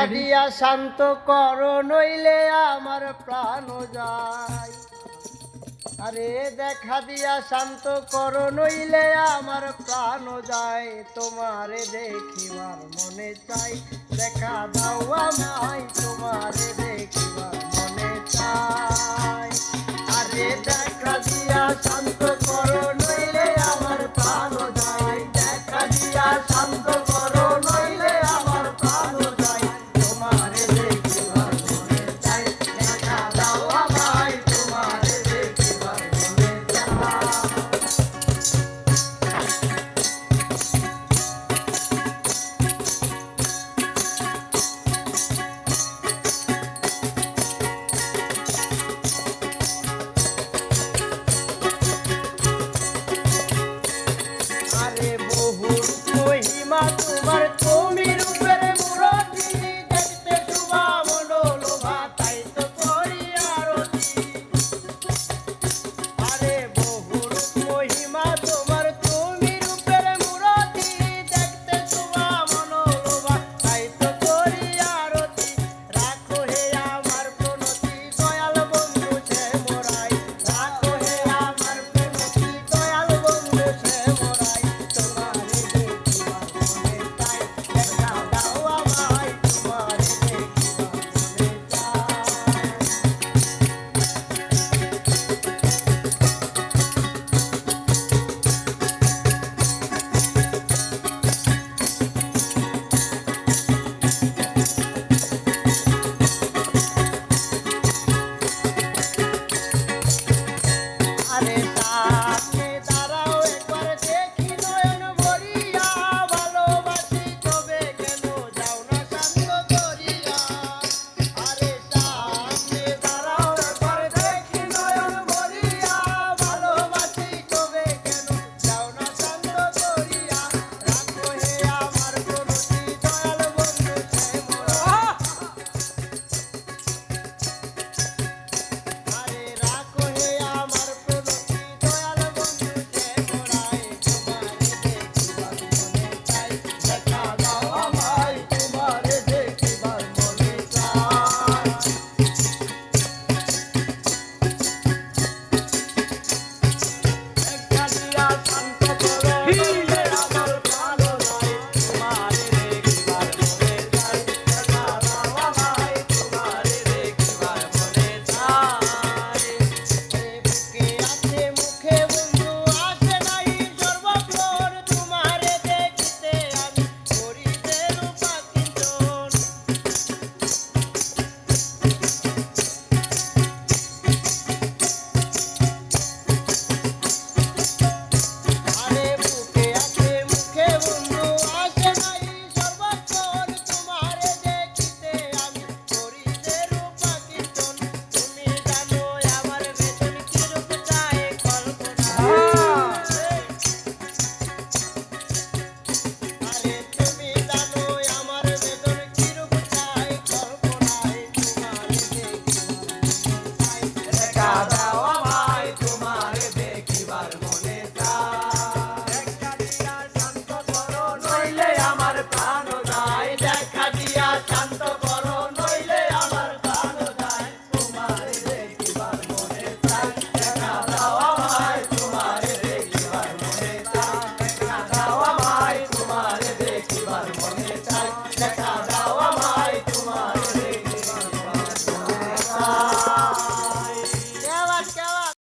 আরে শান্ত কর নইলে আমার প্রাণ যায়। আরে দেখা দিয়া শান্ত কর নইলে আমার প্রাণ যায়। তোমারে দেখিবার মনে চাই দেখা দাও নাই তোমারে দেখিবার মনে চাই। আরে দেখা দিয়া শান্ত